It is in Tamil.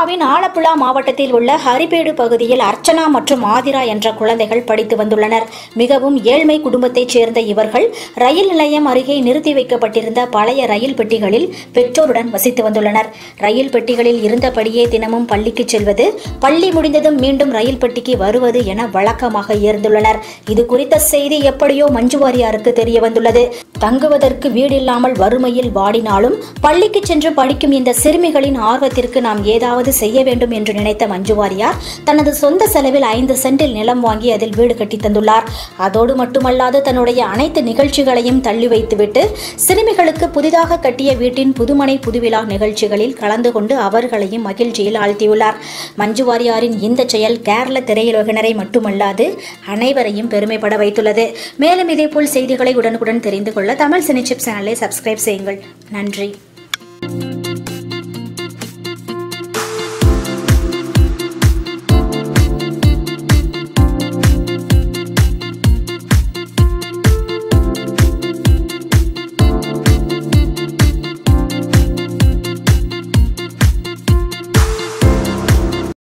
ஒடிசாவின் ஆலப்புழா மாவட்டத்தில் உள்ள ஹரிபேடு பகுதியில் அர்ச்சனா மற்றும் ஆதிரா என்ற குழந்தைகள் படித்து வந்துள்ளனர். மிகவும் ஏழ்மை குடும்பத்தைச் சேர்ந்த இவர்கள் ரயில் நிலையம் அருகே நிறுத்தி வைக்கப்பட்டிருந்த பழைய ரயில் பெட்டிகளில் பெற்றோருடன் வசித்து வந்துள்ளனர். ரயில் பெட்டிகளில் இருந்தபடியே தினமும் பள்ளிக்கு செல்வது பள்ளி முடிந்ததும் மீண்டும் ரயில் பெட்டிக்கு வருவது என வழக்கமாக இருந்துள்ளனர். இது குறித்த செய்தி எப்படியோ மஞ்சுவாரியாருக்கு தெரிய வந்துள்ளது. தங்குவதற்கு வீடில்லாமல் வறுமையில் வாடினாலும் பள்ளிக்கு சென்று படிக்கும் இந்த சிறுமிகளின் ஆர்வத்திற்கு நாம் ஏதாவது செய்ய வேண்டும் என்று நினைத்த மஞ்சு வாரியார் தனது சொந்த செலவில் ஐந்து சென்டில் நிலம் வாங்கி அதில் வீடு கட்டி தந்துள்ளார். அதோடு மட்டுமல்லாது தன்னுடைய அனைத்து நிகழ்ச்சிகளையும் தள்ளி வைத்துவிட்டு சிறுமிகளுக்கு புதிதாக கட்டிய வீட்டின் புதுமனை புதுவிழா நிகழ்ச்சிகளில் கலந்து கொண்டு அவர்களையும் மகிழ்ச்சியில் ஆழ்த்தியுள்ளார். மஞ்சு வாரியாரின் இந்த செயல் கேரள திரையுலகினரை மட்டுமல்லாது அனைவரையும் பெருமைப்பட வைத்துள்ளது. மேலும் இதேபோல் செய்திகளை உடனுக்குடன் தெரிந்து கொள்ள தமிழ் சினிச்சிப் சேனலை சப்ஸ்கிரைப் செய்யுங்கள். நன்றி.